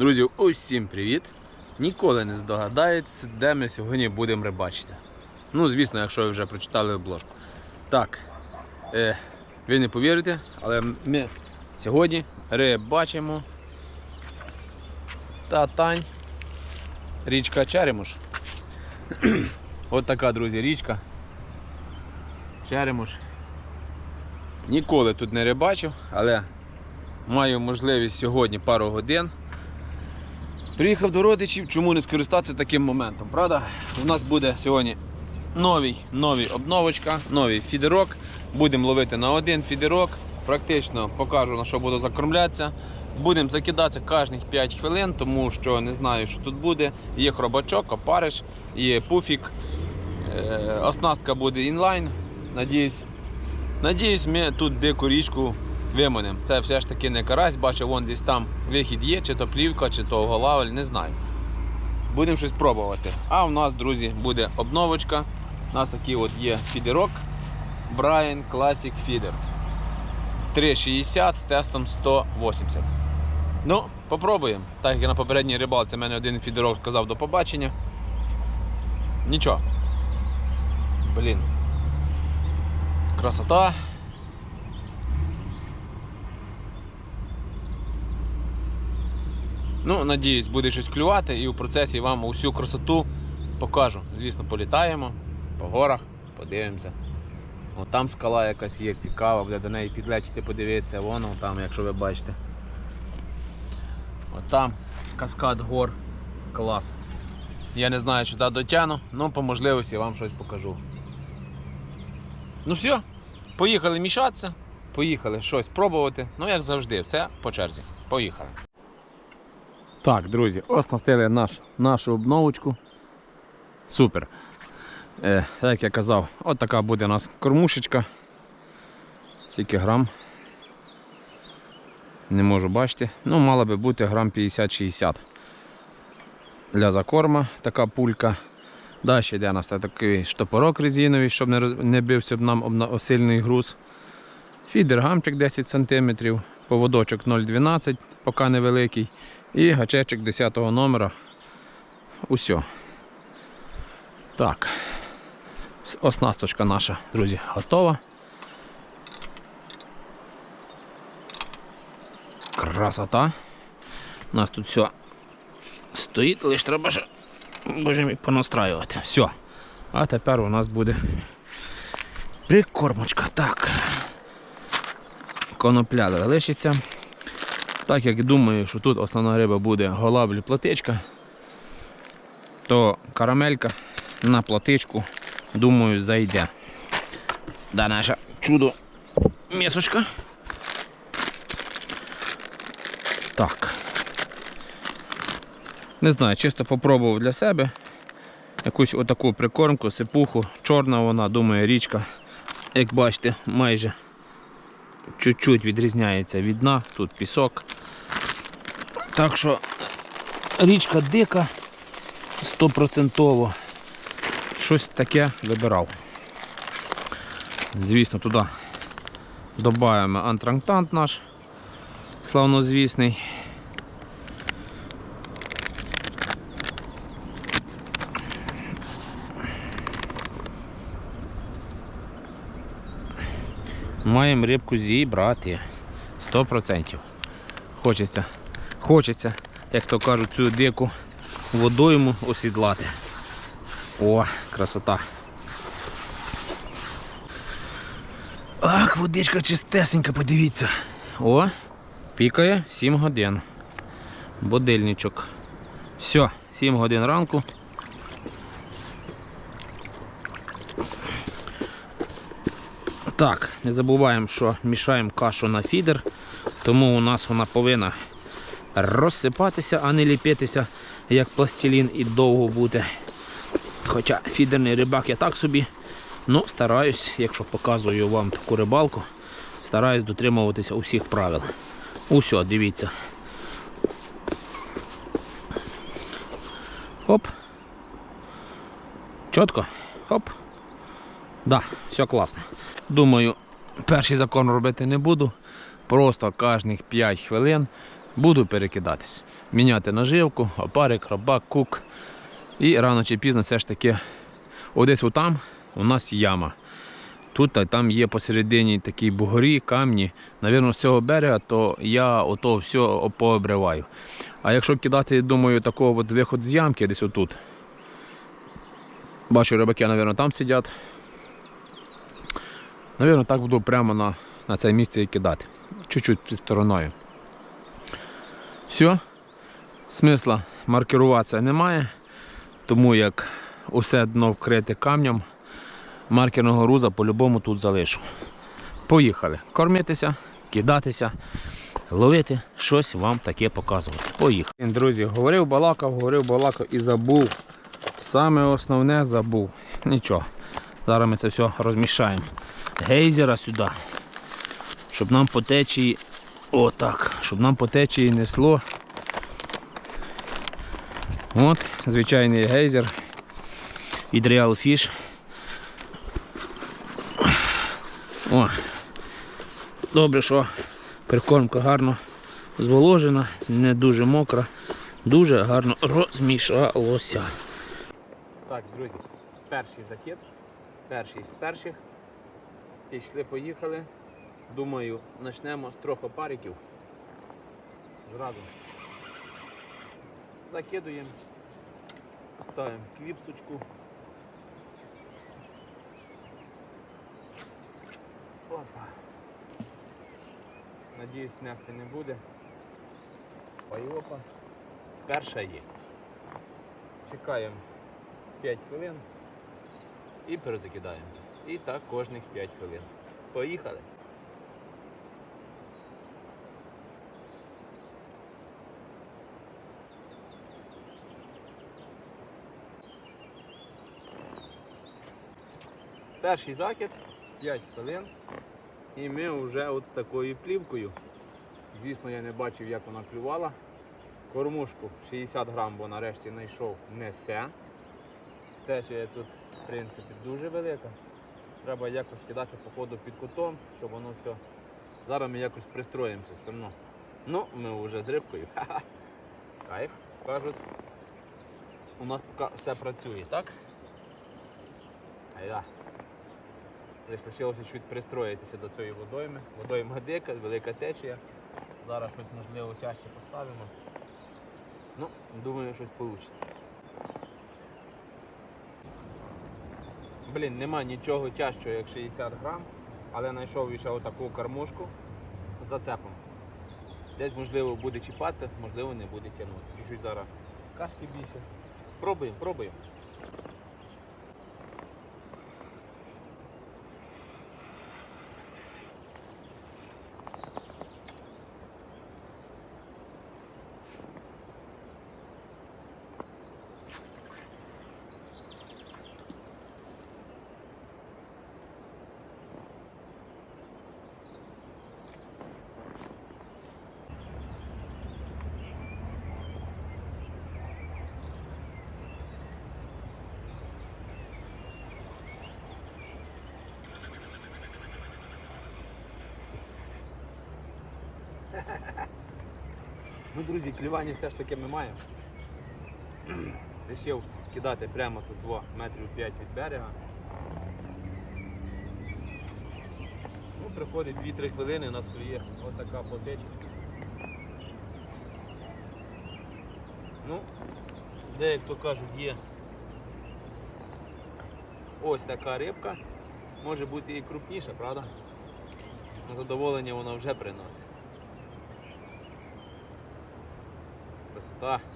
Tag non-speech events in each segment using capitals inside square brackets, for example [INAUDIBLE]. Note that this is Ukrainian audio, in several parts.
Друзі, усім привіт! Ніколи не здогадаєтеся, де ми сьогодні будемо рибачити. Ну, звісно, якщо ви вже прочитали обложку. Так, е, ви не повірите, але ми сьогодні рибачимо Татань, річка Черемуш. [CLEARS THROAT] От така, друзі, річка. Черемуш. Ніколи тут не рибачив, але маю можливість сьогодні пару годин. Приїхав до родичів, чому не скористатися таким моментом, правда? У нас буде сьогодні новий, новий обновочка, новий фідерок. Будемо ловити на один фідерок. Практично покажу на що буду закормлятися. Будемо закидатися кожних 5 хвилин, тому що не знаю, що тут буде. Є хробачок, опариш, є пуфік. Е, Оснастка буде інлайн. Надіюсь, надіюсь, ми тут дику річку виманемо. Це все ж таки не карась, бачу, вон десь там вихід є, чи то плівка, чи то голавель, не знаю. Будемо щось пробувати. А в нас, друзі, буде обновочка. У нас такий от є фідерок Brian Classic Feeder. 3,60 з тестом 180. Ну, попробуємо. Так як на попередній рибалці мене один фідерок сказав до побачення. Нічого. Блін. Красота. Ну, надіюсь, буде щось клювати і у процесі вам усю красоту покажу. Звісно, політаємо по горах, подивимося. О, там скала якась є цікава, буде до неї підлетіти, подивитися, воно там, якщо ви бачите. От там каскад гор. Клас. Я не знаю, чи туди дотягну, але по можливості вам щось покажу. Ну все, поїхали мішатися, поїхали щось пробувати. Ну, як завжди, все по черзі. Поїхали. Так, друзі, оснастили наш, нашу обновочку. Супер. Е, як я казав, от така буде у нас кормушечка. Скільки грам. Не можу бачити. Ну, мала би бути грам 50-60. Для закорма така пулька. Далі йде у нас такий штопорок резиновий, щоб не, бився б нам об сильний груз. Фідер гамчик 10 см, поводочок 0,12, поки невеликий. І гачечок 10 номера. Усьо. Так. Оснасточка наша, друзі, готова. Красота. У нас тут все стоїть, лише треба ще боже мій, понастраювати. Все. А тепер у нас буде прикормочка. Так. Конопля залишиться. Так як думаю, що тут основна риба буде голавлі платичка, то карамелька на платичку, думаю, зайде. Да, наша чудо місочка. Так. Не знаю, чисто попробував для себе якусь отаку прикормку, сипуху. Чорна вона, думаю, річка, як бачите, майже чуть-чуть відрізняється від дна, тут пісок. Так що річка дика, стопроцентово. Щось таке вибирав. Звісно, туди додаємо антрактант наш славнозвісний. Маємо рибку зібрати. 100%. Хочеться, хочеться, як то кажуть, цю дику водойму осідлати. О, красота. Ах, водичка чистесенька, подивіться. О, пікає 7 годин. Будильничок. Все, 7 годин ранку. Так, не забуваємо, що мішаємо кашу на фідер, тому у нас вона повинна розсипатися, а не ліпитися, як пластилін і довго бути. Хоча фідерний рибак я так собі, ну стараюсь, якщо показую вам таку рибалку, стараюсь дотримуватися усіх правил. Усьо, дивіться. Оп. Чітко. Оп. Да, все класно. Думаю, перший закон робити не буду. Просто кожних 5 хвилин Буду перекидатись. Міняти наживку, опарик, хробак, кук. І рано чи пізно все ж таки одесь отам у нас яма. Тут та там є посередині такі бугорі, камні. Навірно, з цього берега, то я ото все пообриваю. А якщо кидати, думаю, такого от виход з ямки десь отут. Бачу, рибаки, навірно, там сидять. Навірно, так буду прямо на, на це місце і кидати. Чуть-чуть під стороною. Все. Смисла маркеруватися немає, тому як усе дно вкрите камнем, маркерного груза по-любому тут залишу. Поїхали. Кормитися, кидатися, ловити, щось вам таке показувати. Поїхали. Друзі, говорив, балакав, говорив, балакав і забув. Саме основне забув. Нічого. Зараз ми це все розмішаємо. Гейзера сюди. Щоб нам по течії. Отак. Щоб нам по течії несло. От, звичайний гейзер від Real Fish. О, добре, що прикормка гарно зволожена, не дуже мокра, дуже гарно розмішалося. Так, друзі, перший закид, перший з перших. Пішли, поїхали. Думаю, почнемо з трьох опариків. Зразу. Закидуємо, ставимо кліпсочку. Опа. Надіюсь, нести не буде. Ой, опа. Перша є. Чекаємо 5 хвилин і перезакидаємося. І так кожних 5 хвилин. Поїхали. Перший закид 5 хвилин. І ми вже от з такою плівкою. Звісно, я не бачив, як вона клювала. Кормушку 60 грам, бо нарешті знайшов несе. Теж є тут, в принципі, дуже велика. Треба якось кидати по ходу під кутом, щоб воно все. Зараз ми якось пристроїмося все одно. Ну, ми вже з рибкою. Ха-ха. Кайф, кажуть. У нас поки все працює, так? Айда. Лишилося чуть пристроїтися до цієї водойми. Водойма дика, велика течія. Зараз щось можливо тяжче поставимо. Ну, думаю, щось вийде. Блін, нема нічого тяжчого, як 60 грам, але знайшов ще отаку кормушку з зацепом. Десь можливо буде чіпатися, можливо не буде тягнути. Чуть-чуть зараз кашки більше. Пробуємо, пробуємо. Ну, друзі, клювання все ж таки ми маємо. Рішив кидати прямо тут во, метрів 5 від берега. Ну, Приходить 2-3 хвилини, у нас клює отака потечечка. Ну, де, як то кажуть, є ось така рибка. Може бути і крупніша, правда? На задоволення вона вже приносить. Красота.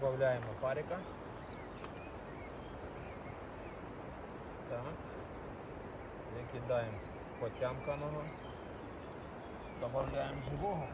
Додаємо парика. Так. Викидаємо потямканого. Добавляємо живого.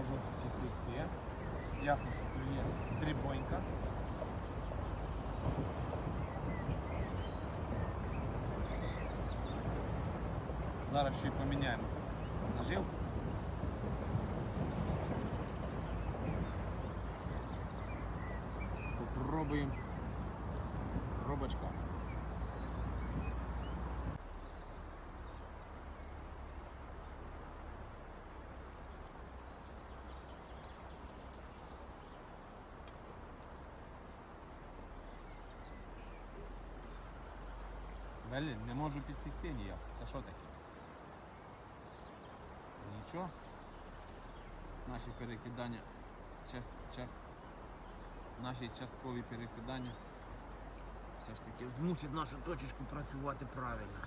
можу підсікти. Ясно, що тут є дрібонька. Зараз ще й поміняємо наживку. Блін, не можу підсікти ніяк. Це що таке? Нічого. Наші перекидання, част, част, наші часткові перекидання все ж таки змусять нашу точечку працювати правильно.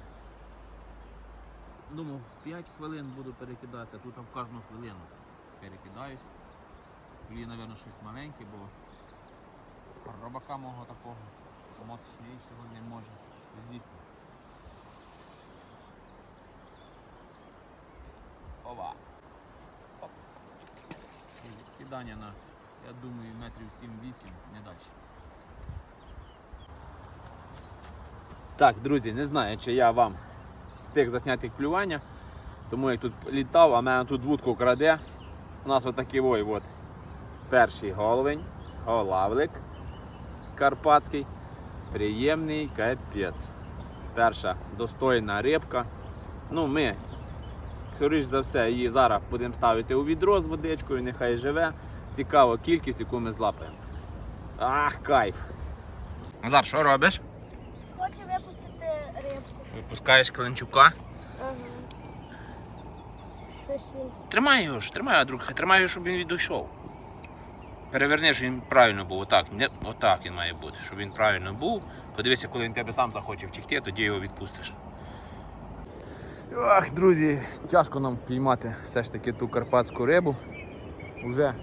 Думав, в 5 хвилин буду перекидатися, тут в кожну хвилину перекидаюсь. Тоді, мабуть, щось маленьке, бо робака мого такого моцнішого не може з'їсти. Ова. Оп. Кидання на, я думаю, метрів 7-8, не далі. Так, друзі, не знаю, чи я вам встиг засняти клювання, тому як тут літав, а мене тут вудку краде. У нас отакий ой, от. Перший головень, голавлик карпатський. Приємний капець. Перша достойна рибка. Ну, ми, скоріш за все, її зараз будемо ставити у відро з водичкою, нехай живе. Цікаво кількість, яку ми злапаємо. Ах, кайф. Назар, що робиш? Хочу випустити рибку. Випускаєш клинчука. Ага. Щось він. Тримай його ж, тримай, друг, тримай його, щоб він відійшов. Переверни, щоб він правильно був. Отак. Не, отак він має бути, щоб він правильно був. Подивися, коли він тебе сам захоче втікти, тоді його відпустиш. Ах, друзі, тяжко нам піймати все ж таки ту карпатську рибу. Уже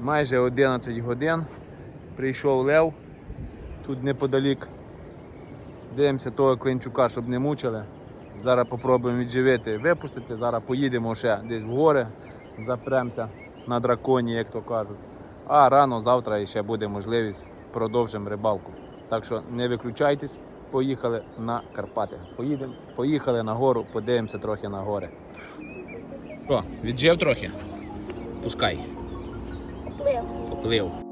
майже 11 годин. Прийшов лев. Тут неподалік. Дивимося того клинчука, щоб не мучили. Зараз спробуємо відживити, випустити. Зараз поїдемо ще десь в гори, запремося на драконі, як то кажуть. А рано завтра ще буде можливість продовжимо рибалку. Так що не виключайтесь, поїхали на Карпати. Поїдемо, поїхали на гору, подивимося трохи на гори. Що, віджив трохи? Пускай, Поплив. поплив.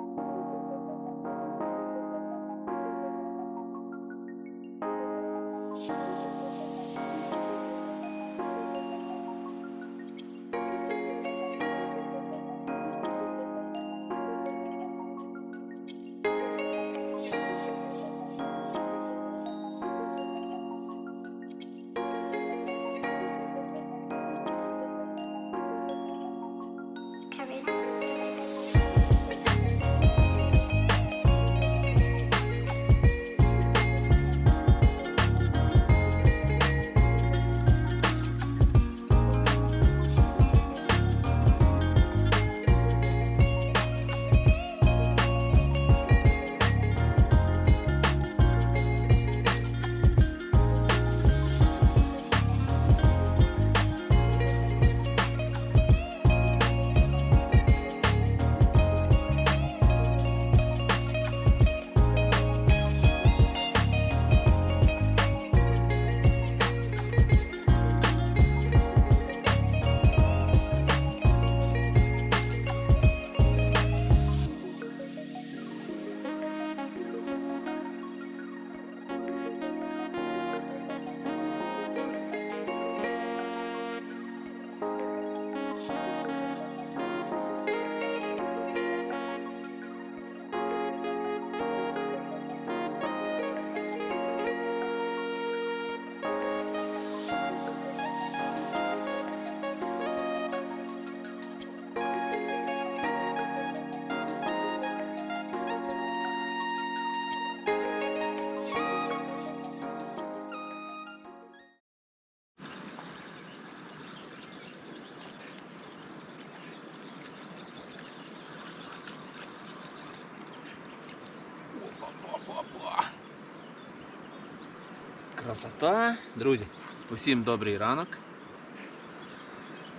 Красота. Друзі, усім добрий ранок.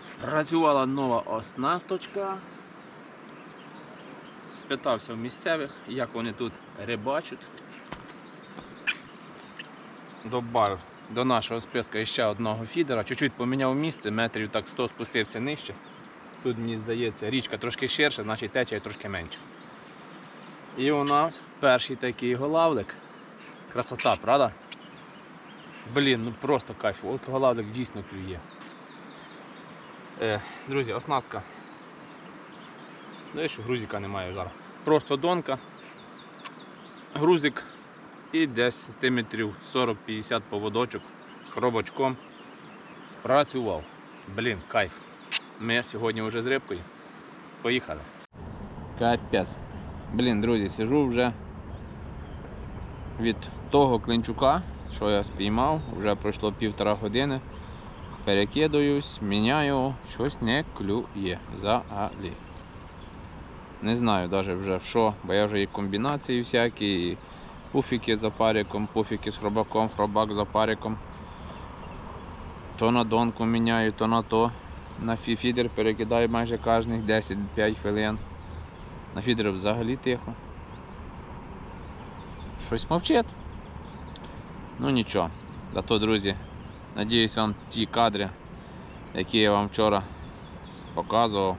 Спрацювала нова оснасточка. Спитався в місцевих, як вони тут рибачать. Добавив до нашого списка ще одного фідера. Чуть-чуть поміняв місце, метрів так 100 спустився нижче. Тут, мені здається, річка трошки ширша, значить течія трошки менше. І у нас перший такий голавлик. Красота, правда? Блін, ну просто кайф. Голавлик дійсно клює. Е, друзі, оснастка. Ну що грузика немає зараз. Просто донка, грузик і десь сантиметрів 40-50 поводочок з хробочком. Спрацював. Блін, кайф. Ми сьогодні вже з рибкою. Поїхали. Капець. Блін, друзі, сижу вже від того клинчука, що я спіймав, вже пройшло півтора години. Перекидаюсь, міняю, щось не клює взагалі. Не знаю навіть вже в що, бо я вже і комбінації всякі, і пуфіки за париком, пуфіки з хробаком, хробак за париком. То на донку міняю, то на то. На фідер перекидаю майже кожних 10-5 хвилин. На фідер взагалі тихо. Щось мовчить. Ну нічого. Зато, друзі, надіюсь вам ті кадри, які я вам вчора показував,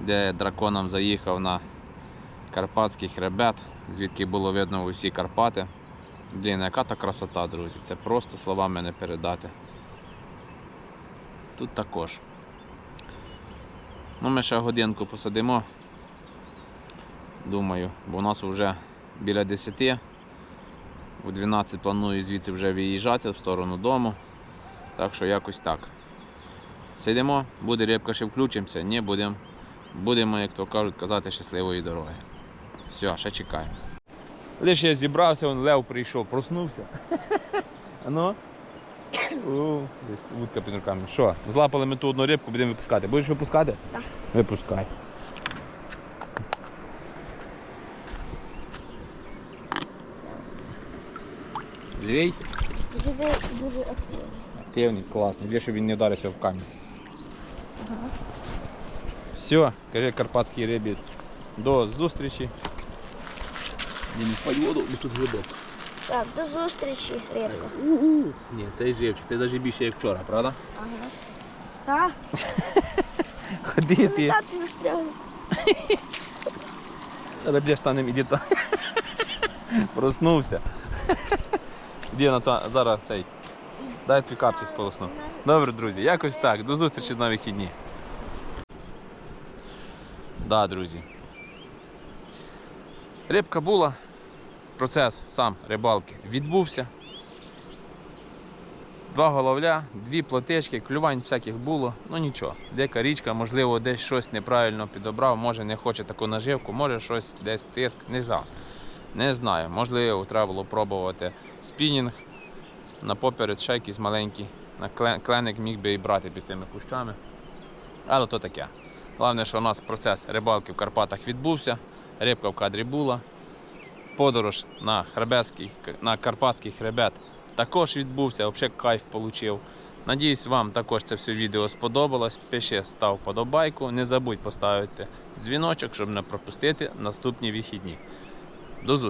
де драконом заїхав на Карпатський хребет, звідки було видно усі Карпати. Блін, яка то красота, друзі. Це просто словами не передати. Тут також. Ну, ми ще годинку посадимо. Думаю, бо у нас вже біля 10. У 12 планую звідси вже виїжджати в сторону дому. Так що якось так. Сидимо, буде рибка, ще включимося, ні будемо. Будемо, як то кажуть, казати щасливої дороги. Все, ще чекаємо. Лише я зібрався, он лев прийшов, проснувся. [LAUGHS] Ану. У, Десь вудка під руками. Що, злапали ми ту одну рибку, будемо випускати. Будеш випускати? Так. Випускай. Живий? Буде дуже активно. Активний, класний. Для щоб він не вдарився в камінь. Все, каже карпатській рибі. До зустрічі. Не впадь воду, бо тут глибоко. Так, до зустрічі, рибка. Ні, цей живчик, це навіть більше як вчора, правда? Ага. [LAUGHS] Так, Ходи ти. так це застрягли. Але бля штанем іди то. [LAUGHS] Проснувся. Іди на то, зараз цей. Дай твій капці сполосну. Добре, друзі, якось так. До зустрічі на вихідні. Да, друзі. Рибка була. Процес сам рибалки відбувся. Два головля, дві плотечки, клювань всяких було, ну нічого. Дика річка, можливо, десь щось неправильно підобрав, може не хоче таку наживку, може щось десь тиск, не знаю. Не знаю. Можливо, треба було пробувати спінінг на поперед ще якийсь маленький. На кленик міг би і брати під цими кущами. Але то таке. Головне, що у нас процес рибалки в Карпатах відбувся, рибка в кадрі була. Подорож на, на Карпатський хребет також відбувся, взагалі кайф отримав. Надіюсь, вам також це все відео сподобалось. Пиши, став подобайку. Не забудь поставити дзвіночок, щоб не пропустити наступні вихідні. До зустрічі!